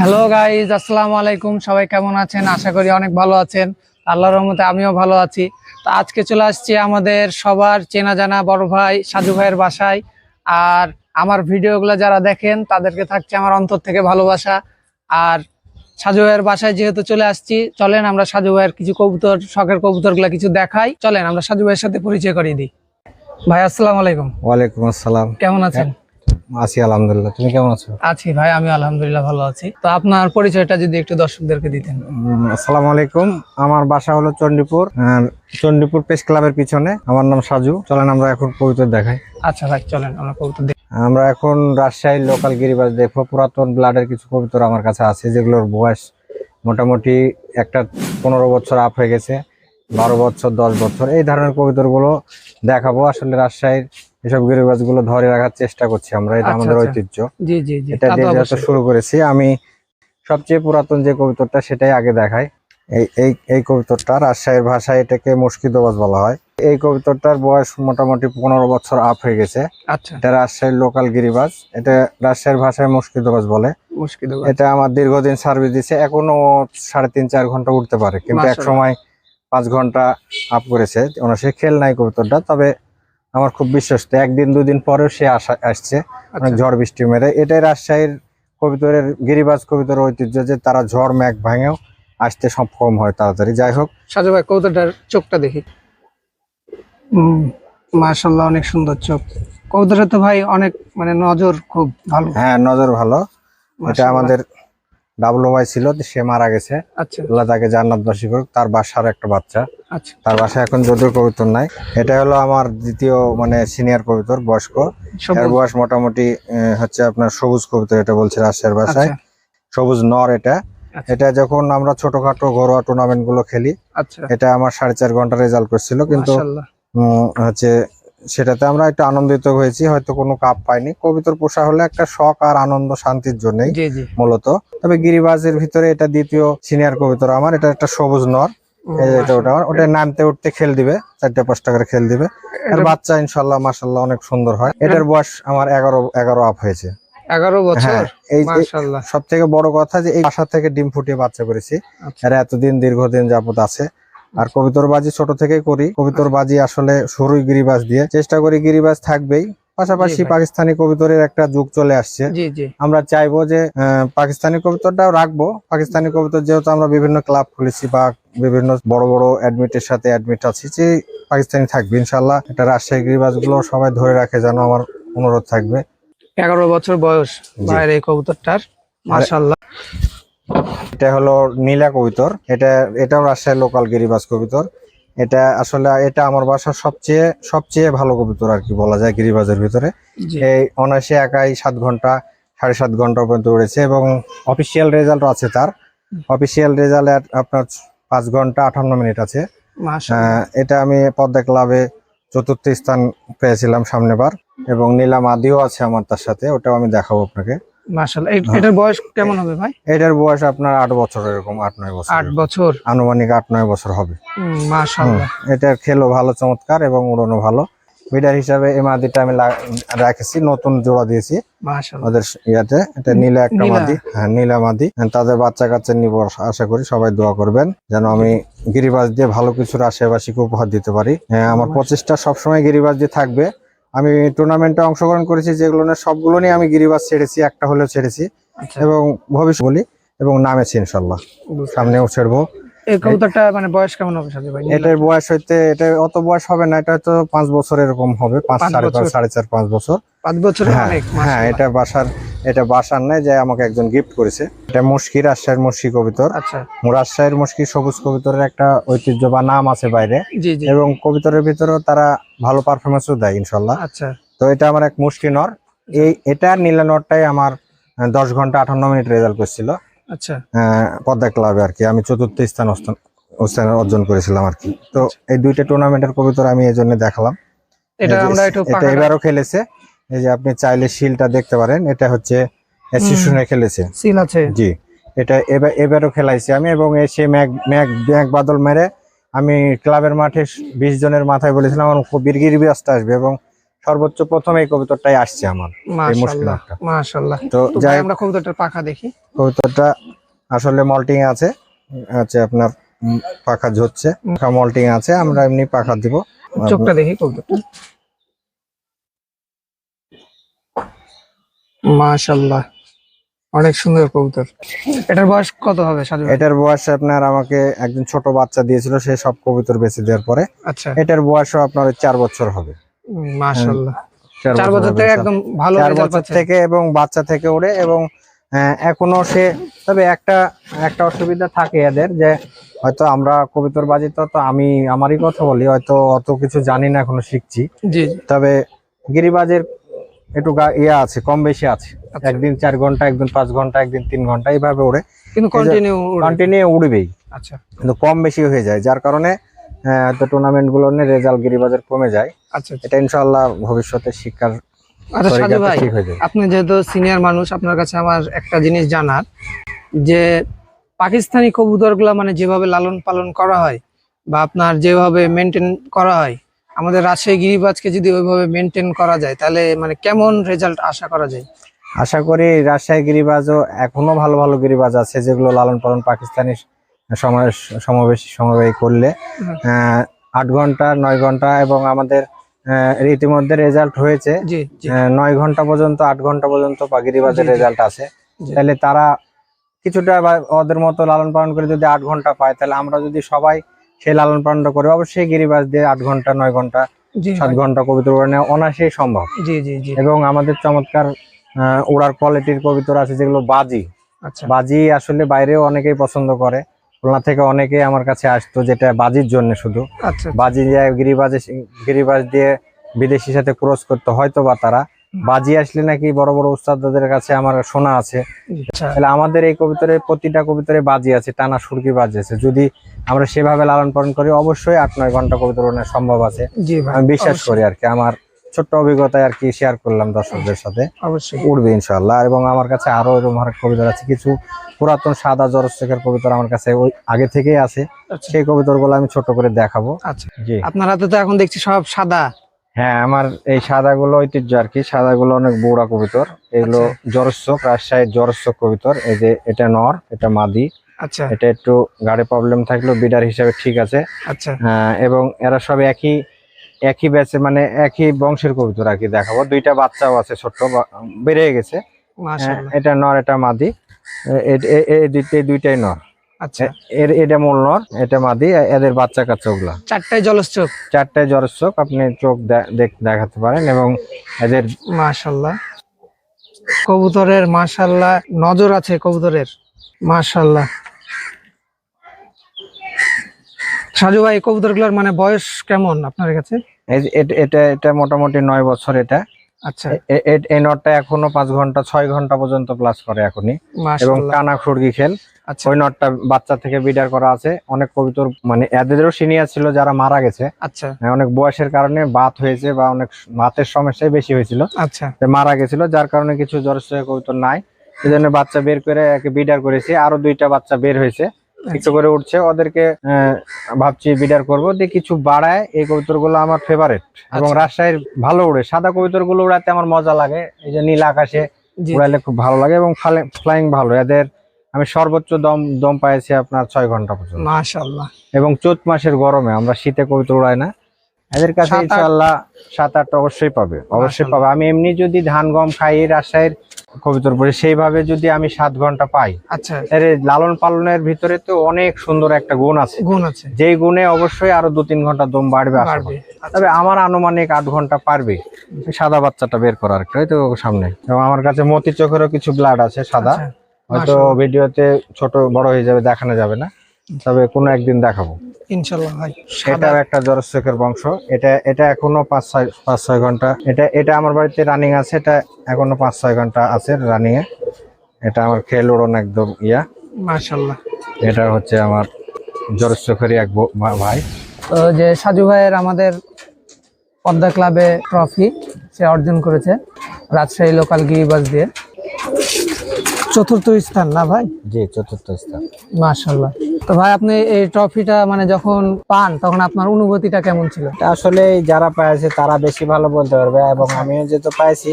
Hello guys আসসালামু আলাইকুম। সবাই কেমন আছেন? আশা করি অনেক ভালো আছেন। আল্লাহর রহমতে আমিও ভালো আছি। তো আজকে চলে আসছি আমাদের সবার চেনা জানা বড় ভাই সাজু ভাইয়ের বাসায়। আর আমার ভিডিওগুলো যারা দেখেন তাদেরকে থাকছে আমার অন্তর থেকে ভালোবাসা। আর সাজু ভাইয়ের বাসায় যেহেতু চলে আসছি চলেন আমরা সাজু ভাইয়ের কিছু কবুতর শখের কবুতরগুলো কিছু দেখাই। চলেন আমরা সাজু ভাইয়ের সাথে পরিচয় করিয়ে দিই। ভাই আসসালামু আলাইকুম। ওয়ালাইকুম আসসালাম। কেমন আছেন? আছি আলহামদুলিল্লাহ। তুমি কেমন আছো? আছি ভাই আমি আলহামদুলিল্লাহ ভালো আছি। তো আপনার পরিচয়টা যদি একটু দর্শকদেরকে দিতেন। আসসালামু আলাইকুম। আমার বাসা হলো চণ্ডীপুর চণ্ডীপুর প্রেস ক্লাবের পিছনে। আমার নাম সাজু। চলেন আমরা এখন কবিতা দেখাই। আচ্ছা ভাই চলেন আমরা কবুতর দেখি। আমরা এখন রাজশাহীর লোকাল গিরিবাজ দেখব। পুরাতন ব্লাডের কিছু কবিতর আমার কাছে আছে যেগুলোর বয়স মোটামুটি একটা পনেরো বছর আপ হয়ে গেছে বারো বছর দশ বছর। এই ধরনের কবিতরগুলো দেখাবো। আসলে রাজশাহীর এসব গিরিবাজগুলো ধরে রাখার চেষ্টা করছি আমরা এটা আচ্ছা, আমাদের আচ্ছা। ঐতিহ্য। এটা দিয়ে শুরু করেছি আমি সবচেয়ে পুরাতন যে কবিতরটা সেটাই আগে দেখাই। এই এই এই কবিতরটা রাজশাহীর ভাষায় এটাকে মুশকিদবাজ বলা হয়। এই কবিতরটার বয়স মোটামুটি পনেরো বছর আপ হয়ে গেছে। আচ্ছা। এটা রাজশাহীর লোকাল গিরিবাজ। এটা রাজশাহীর ভাষায় মুশকিদবাজ বলে। মুশকিল এটা আমার দীর্ঘদিন সার্ভিস দিছে এখনও সাড়ে তিন চার ঘণ্টা উঠতে পারে। কিন্তু এক সময় পাঁচ ঘণ্টা আপ করেছে। ওনার সে খেল নাই কবিতরটা তবে আমার খুব বিশ্বস্ত একদিন দুদিন পরেও সে আসা আসছে। অনেক ঝড় বৃষ্টি মেরে। এটাই রাজশাহীর কবিতরের গিরিবাজ কবিতর ঐতিহ্য যে তারা ঝড় ম্যাঘ ভাঙেও আসতে সক্ষম হয় তাড়াতাড়ি। যাই হোক। সাজু ভাই কবুতরটার চোখটা দেখি। মাশাল্লাহ অনেক সুন্দর চোখ। কবুতরের তো ভাই অনেক মানে নজর খুব ভালো। হ্যাঁ নজর ভালো। এটা আমাদের ডাবল ওয়াই ছিল সে মারা গেছে। আচ্ছা। আল্লাহ তাকে জান্নাতবাসী করুক তার বাসার একটা বাচ্চা। আচ্ছা। তার বাসায় এখন যদিও কবিতর নাই এটা হলো আমার দ্বিতীয় মানে সিনিয়র কবিতর বয়স্ক। এর বয়স মোটামুটি হচ্ছে আপনার সবুজ কবিতর এটা বলছে রাজশাহীর ভাষায় আচ্ছা। সবুজ নর এটা। এটা যখন আমরা ছোটখাটো ঘরোয়া টুর্নামেন্টগুলো খেলি এটা আমার সাড়ে চার ঘণ্টা রেজাল্ট করছিল কিন্তু হচ্ছে সেটাতে আমরা একটু আনন্দিত হয়েছি হয়তো কোনো কাপ পাইনি। কবিতর পোষা হলে একটা শখ আর আনন্দ শান্তির জন্যই জি জি। মূলত। তবে গিরিবাজের ভিতরে এটা দ্বিতীয় সিনিয়র কবিতর আমার এটা একটা সবুজ নর। ওটা নামতে উঠতে খেল দিবে চারটে পাঁচটা করে খেল দিবে। আর বাচ্চা ইনশাল্লাহ মাসাল্লাহ অনেক সুন্দর হয়। এটার বয়স আমার এগারো এগারো আপ হয়েছে। এগারো বছর? হ্যাঁ এই সব থেকে বড় কথা যে এই বাসা থেকে ডিম ফুটিয়ে বাচ্চা করেছি। আচ্ছা। আর এতদিন দীর্ঘদিন যাবত আছে। আর কবিতর বাজি ছোট থেকেই করি। কবিতর বাজি আসলে শুরুই গিরিবাজ দিয়ে। চেষ্টা করি গিরিবাজ থাকবেই। পাশাপাশি পাকিস্তানি কবিতরের একটা যুগ চলে আসছে। আমরা চাইব যে পাকিস্তানি কবিতরটাও রাখব। পাকিস্তানি কবিতর যেহেতু আমরা বিভিন্ন ক্লাব খুলেছি বা বিভিন্ন বড় বড় অ্যাডমিটের সাথে অ্যাডমিট আছি যে পাকিস্তানি থাকবে। ইনশাল্লাহ এটা রাজশাহী গিরিবাজগুলো সবাই ধরে রাখে যেন আমার অনুরোধ থাকবে। এগারো বছর বয়স এই কবুতরটার। মাশাআল্লাহ। এটা হলো নীলা কবিতর। এটা এটাও রাজশাহীর লোকাল গিরিবাজ কবিতর। এটা আসলে এটা আমার বাসার সবচেয়ে সবচেয়ে ভালো কবিতর আর কি বলা যায় গিরিবাজের ভিতরে। এই অনায়াসে একাই সাত ঘণ্টা সাড়ে সাত ঘণ্টা পর্যন্ত উড়েছে এবং অফিসিয়াল রেজাল্ট আছে তার। অফিসিয়াল রেজাল্ট আপনার পাঁচ ঘণ্টা আটান্ন মিনিট আছে। এটা আমি পদ্মা ক্লাবে চতুর্থ স্থান পেয়েছিলাম সামনেবার এবং নীলাম আদিও আছে আমার তার সাথে ওটাও আমি দেখাবো আপনাকে। মাশাআল্লাহ। এটার বয়স কেমন হবে ভাই? এটার বয়স আপনার বছর এরকম বছর বছর? আনুমানিক আট নয় বছর হবে। হুম, মাশাআল্লাহ। এটার খেলো ভালো চমৎকার এবং উড়ানো ভালো। বিডার হিসাবে এই মাদিটা আমি রেখেছি নতুন জোড়া দিয়েছি। ওদের ইয়াতে এটা নীলা একটা মাদি। হ্যাঁ নীলা মাদি। তাদের বাচ্চা কাচ্চা নিব আশা করি সবাই দোয়া করবেন যেন আমি গিরিবাস দিয়ে ভালো কিছুর আশেপাশিকে উপহার দিতে পারি। হ্যাঁ, আমার প্রচেষ্টা সবসময় গিরিবাস দিয়ে থাকবে। আমি টুর্নামেন্টে অংশগ্রহণ করেছি যেগুলো না সবগুলো নিয়ে আমি গিরিবাস ছেড়েছি একটা হলেও ছেড়েছি। আচ্ছা। এবং ভবিষ্যৎ বলি এবং নামেছি ইনশাল্লাহ। সামনে সামনেও ছেড়বো। কবুতরটা মানে বয়স কেমন হবে ভাই? এটার বয়স হইতে এটা অত বয়স হবে না এটা হয়তো পাঁচ বছর এরকম হবে পাঁচ সাড়ে পাঁচ সাড়ে চার পাঁচ বছর। পাঁচ বছর হ্যাঁ হ্যাঁ এটা বাসার এটা বাসার নাই যে আমাকে একজন গিফট করেছে। এটা মুশকি রাজশাহীর মুশকি কবিতর। আচ্ছা। রাজশাহীর মুশকি সবুজ কবিতরের একটা ঐতিহ্য বা নাম আছে বাইরে। এবং কবিতরের ভিতরেও তারা ভালো পারফরমেন্সও দেয় ইনশাল্লাহ। আচ্ছা। তো এটা আমার এক মুশকি নর। এই এটা নীলা নরটাই আমার দশ ঘণ্টা আঠান্ন মিনিট রেজাল্ট করছিল। আচ্ছা। পদ্মা ক্লাবে আর কি। আমি চতুর্থ স্থান স্থান অর্জন করেছিলাম আর কি। তো এই দুইটা টুর্নামেন্টের কবিতর আমি এই জন্য দেখালাম। এটা আমরা একটু এটা এবারও খেলেছে। এই যে আপনি চাইলে শিলটা দেখতে পারেন এটা হচ্ছে শিশুনে খেলেছে। সিল আছে। জি এটা এবার এবারও খেলাইছি আমি এবং এসে ম্যাগ ম্যাগ ম্যাগ বাদল মেরে আমি ক্লাবের মাঠে বিশ জনের মাথায় বলেছিলাম আমার খুব বীরগির ব্যস্ত আসবে এবং সর্বোচ্চ প্রথম এই কবুতরটাই আসছে আমার মাশাল্লাহ তো যাই আমরা কবুতরটার পাখা দেখি। কবুতরটা আসলে মল্টিং আছে আছে আপনার পাখা ঝরছে পাখা মল্টিং আছে আমরা এমনি পাখা দিব। চোখটা দেখি কবুতরটা। মাশাল্লাহ অনেক সুন্দর কবুতর। এটার বয়স কত হবে সাজু? এটার বয়স আপনার আমাকে একজন ছোট বাচ্চা দিয়েছিল সে সব কবুতর বেঁচে দেওয়ার পরে। আচ্ছা। এটার বয়সও আপনার চার বছর হবে। মাশাল্লাহ চার বছর থেকে একদম ভালো চার বছর থেকে এবং বাচ্চা থেকে ওড়ে এবং আহ, এখনও সে তবে একটা একটা অসুবিধা থাকে এদের যে হয়তো আমরা কবিতর বাজি তো আমি আমারই কথা বলি হয়তো অত কিছু জানি না এখনও শিখছি। তবে গিরিবাজের একটু গা- ইয়ে আছে কম বেশি আছে। আচ্ছা। একদিন চার ঘণ্টা একদিন পাঁচ ঘণ্টা একদিন তিন ঘণ্টা এইভাবে ওড়ে। কিন্তু কন্টিনিউ কন্টিনিউ উড়বেই। আচ্ছা। কিন্তু কম বেশি হয়ে যায় যার কারণে হয়তো টুর্নামেন্টগুলো রেজাল্ট গিরিবাজের কমে যায়। আচ্ছা আচ্ছা। এটা ইনশাল্লাহ ভবিষ্যতে শিক্ষার আচ্ছা সাজু ভাই আপনি যেহেতু সিনিয়র মানুষ আপনার কাছে আমার একটা জিনিস জানার যে পাকিস্তানি কবুতরগুলা মানে যেভাবে লালন পালন করা হয় বা আপনার যেভাবে মেনটেন করা হয় আমাদের রাজশাহী গিরিবাজকে যদি ওইভাবে মেনটেন করা যায় তাহলে মানে কেমন রেজাল্ট আশা করা যায়? আশা করি রাজশাহী গিরিবাজও এখনও ভালো ভালো গিরিবাজ আছে যেগুলো লালন পালন পাকিস্তানি সমাবেশ সমাবেশ করলে। আট ঘণ্টা নয় ঘণ্টা এবং আমাদের ইতিমধ্যে রেজাল্ট হয়েছে। নয় ঘণ্টা পর্যন্ত আট ঘণ্টা পর্যন্ত গিরিবাজের। রেজাল্ট আছে। তাহলে তারা কিছুটা ওদের মতো লালন পালন করে যদি আট ঘণ্টা পায় তাহলে আমরা যদি সবাই সেই লালন পালনটা করে অবশ্যই গিরিবাস দিয়ে আট ঘণ্টা নয় ঘণ্টা সাত ঘণ্টা কবিতা ওড়ানো অনায়াসেই সম্ভব। জি জি জি। এবং আমাদের চমৎকার ওড়ার কোয়ালিটির কবিতর আছে যেগুলো বাজি। আচ্ছা। বাজি আসলে বাইরেও অনেকেই পছন্দ করে। খুলনা থেকে অনেকেই আমার কাছে আসতো যেটা বাজির জন্য শুধু। আচ্ছা বাজি দিয়ে গিরিবাজে গিরিবাজ দিয়ে বিদেশির সাথে ক্রস করতে হয়তো বা তারা। বাজি আসলে নাকি বড় বড় উস্তাদদের কাছে আমার শোনা আছে। আচ্ছা। তাহলে আমাদের এই কবিতরে প্রতিটা কবিতরে বাজি আছে টানা সুরকি বাজি আছে। যদি আমরা সেভাবে লালন পালন করি অবশ্যই আট নয় ঘণ্টা কবিতর ওড়ানো সম্ভব আছে। আমি বিশ্বাস করি আর কি আমার ছোট্ট অভিজ্ঞতায় আর কি শেয়ার করলাম দর্শকদের সাথে। অবশ্যই। উঠবে ইনশাল্লাহ এবং আমার কাছে আরও এরকম অনেক কবিতা আছে। কিছু পুরাতন সাদা জরস্টেকের কবিতা আমার কাছে ওই আগে থেকেই আছে। আচ্ছা। সেই কবিতরগুলো আমি ছোট করে দেখাবো। আচ্ছা। জি। আপনার হাতে তো এখন দেখছি সব সাদা। হ্যাঁ আমার এই সাদাগুলো ঐতিহ্য আর কি। সাদাগুলো অনেক বড়া কবিতর। এগুলো জরস্বক রাজশাহীর জরস্বক কবিতর। এই যে এটা নর এটা মাদি। আচ্ছা। এটা একটু গাড়ি প্রবলেম থাকলেও বিডার হিসাবে ঠিক আছে। আচ্ছা। আহ, এবং এরা সব একই একই ব্যাচে মানে একই বংশের কবিতর আর কি দেখাবো। দুইটা বাচ্চাও আছে ছোট্ট বেড়ে গেছে। হ্যাঁ, এটা নর এটা মাদি। এই দুইটাই নর। আচ্ছা। এর এটা মূল নর এটা মাদি এদের বাচ্চা কাচ্চা ওগুলা। চারটায় জলশ্চোখ চারটায় জ্বরের চোখ আপনি চোখ দেখ- দেখাতে পারেন এবং এদের মাশাল্লাহ। কবুতরের মাশাল্লাহ নজর আছে কবুতরের। মাশাল্লাহ। সাজু ভাই কবুতরগুলোর মানে বয়স কেমন আপনার কাছে? এটা এটা মোটামুটি নয় বছর এটা। আচ্ছা। এই নটটা এখনও পাঁচ ঘণ্টা ছয় ঘণ্টা পর্যন্ত প্লাস করে এখনই। এবং টানা খুরগি খেল। ওই নটটা বাচ্চা থেকে বিডার করা আছে। অনেক কবিতর মানে এদেরও সিনিয়র ছিল যারা মারা গেছে। আচ্ছা। হ্যাঁ, অনেক বয়সের কারণে বাত হয়েছে বা অনেক বাতের সমস্যাই বেশি হয়েছিল। আচ্ছা। মারা গেছিল যার কারণে কিছু জ্বরের কবুতর নাই। এই জন্য বাচ্চা বের করে একে বিডার করেছি। আরও দুইটা বাচ্চা বের হয়েছে। একটু করে উঠছে ওদেরকে ভাবছি বিডার করব। দিয়ে কিছু বাড়ায় এই কবিতরগুলো আমার ফেভারিট এবং আচ্ছা। রাজশাহীর ভালো উড়ে। সাদা কবিতরগুলো উড়াতে আমার মজা লাগে। এই যে নীল আকাশে জি। উড়াইলে খুব ভালো লাগে এবং ফ্লাইং ভালো। এদের আমি সর্বোচ্চ দম দম পাইছি আপনার ছয় ঘণ্টা পর্যন্ত। মাশাল্লাহ এবং চৈত মাসের গরমে আমরা শীতে কবিতা উড়াই না। এদের কাছে ইনশাল্লাহ সাত আট অবশ্যই পাবে অবশ্যই পাবে। আমি এমনি যদি ধান গম খাই রাজশাহীর কবিতর পরে সেইভাবে যদি আমি সাত ঘণ্টা পাই আচ্ছা। এর লালন পালনের ভিতরে তো অনেক সুন্দর একটা গুণ আছে। গুণ আছে। যেই গুণে অবশ্যই আরও দু তিন ঘণ্টা দম বাড়বে আচ্ছা, তবে আমার আনুমানিক আট ঘণ্টা পারবে। সাদা বাচ্চাটা বের করার একটা তো সামনে। এবং আমার কাছে মতি চোখেরও কিছু ব্লাড আছে সাদা। আচ্ছা, হয়তো ভিডিওতে ছোট বড় হয়ে যাবে দেখানো যাবে না। তবে কোনো একদিন দেখাবো। ইনশাল্লাহ ভাই এটাও একটা জরস্বকের বংশ। এটা এটা এখনও পাঁচ ছয় পাঁচ ছয় ঘণ্টা। এটা এটা আমার বাড়িতে রানিং আছে এটা এখনও পাঁচ ছয় ঘণ্টা আছে রানিং এ। এটা আমার খেল উড়ন একদম ইয়া। মাশাল্লাহ এটা হচ্ছে আমার এক ভাই। তো যে সাজু ভাইয়ের আমাদের পদ্মা ক্লাবে ট্রফি সে অর্জন করেছে রাজশাহী লোকাল গিরিবাজ দিয়ে। চতুর্থ স্থান না ভাই? জি চতুর্থ স্থান। মাশাল্লাহ তো ভাই আপনি এই ট্রফিটা মানে যখন পান তখন আপনার অনুভূতিটা কেমন ছিল? আসলে যারা পাইছে তারা বেশি ভালো বলতে পারবে এবং আমিও যেহেতু পাইছি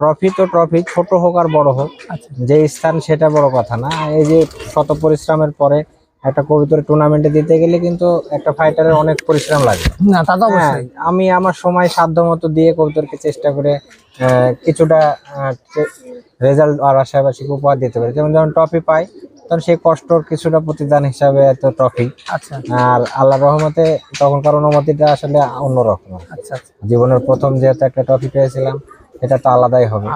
ট্রফি তো ট্রফি ছোট হোক আর বড় হোক আচ্ছা। যে স্থান সেটা বড় কথা না। এই যে শত পরিশ্রমের পরে একটা কবিতর টুর্নামেন্টে দিতে গেলে কিন্তু একটা ফাইটারের অনেক পরিশ্রম লাগে। না তা তো হ্যাঁ, অবশ্যই। আমি আমার সময় সাধ্য মতো দিয়ে কবিতরকে চেষ্টা করে কিছুটা রেজাল্ট আর আশাবাসীকে উপহার দিতে পারি। যেমন যখন ট্রফি পাই তখন সেই কষ্টর কিছুটা প্রতিদান হিসাবে এত ট্রফি আচ্ছা। আর আল্লাহর রহমতে তখনকার অনুমতিটা আসলে অন্যরকম। আচ্ছা আচ্ছা। জীবনের প্রথম যেহেতু একটা ট্রফি পেয়েছিলাম এটা তো আলাদাই হবে।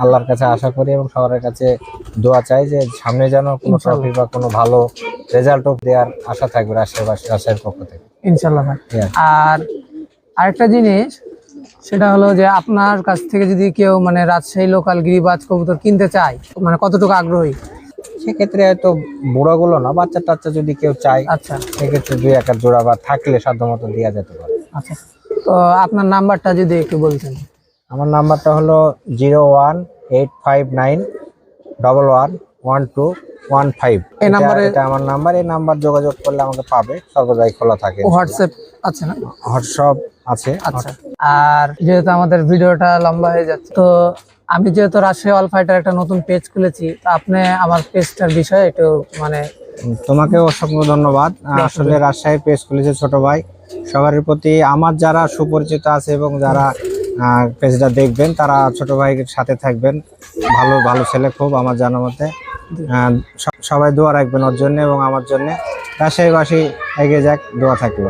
আল্লাহর কাছে আশা করি এবং সবার কাছে দোয়া চাই যে সামনে যেন কোনো ট্রফি বা কোনো ভালো রেজাল্ট দেওয়ার আশা থাকবে রাজশাহী রাজশাহীর পক্ষ থেকে। ইনশাল্লাহ ভাই। আর আরেকটা জিনিস সেটা হলো যে আপনার কাছ থেকে যদি কেউ মানে রাজশাহী লোকাল গিরিবাজ কবুতর কিনতে চায় মানে কতটুকু আগ্রহী? সেক্ষেত্রে হয়তো বুড়োগুলো না বাচ্চা টাচ্চা যদি কেউ চায় আচ্ছা। সেক্ষেত্রে দুই একটা জোড়া বা থাকলে সাধ্য মতো দেওয়া যেতে পারে। আচ্ছা। তো আপনার নাম্বারটা যদি একটু বলতেন। আমার নাম্বারটা হলো zero one eight five nine double one one two one five. এই নাম্বারে- এটা আমার নাম্বার এই নাম্বার যোগাযোগ করলে আমাকে পাবে সর্বদাই খোলা থাকে। হোয়াটসঅ্যাপ আছে না? হোয়াটসঅ্যাপ আছে। আচ্ছা। আর যেহেতু আমাদের ভিডিওটা লম্বা হয়ে যাচ্ছে তো আমি যেহেতু রাজশাহী অল ফাইটার একটা নতুন পেজ খুলেছি তো আপনি আমার পেজটার বিষয়ে একটু মানে তোমাকে অসংখ্য ধন্যবাদ। আসলে রাজশাহী পেজ খুলেছে ছোট ভাই। সবার প্রতি আমার যারা সুপরিচিত আছে এবং যারা পেজটা দেখবেন, তারা ছোট ভাইয়ের সাথে থাকবেন। ভালো ভালো ছেলে খুব আমার জানা মতে। সবাই দোয়া রাখবেন ওর জন্য এবং আমার জন্য। রাজশাহীবাসী এগিয়ে যাক, দোয়া থাকল।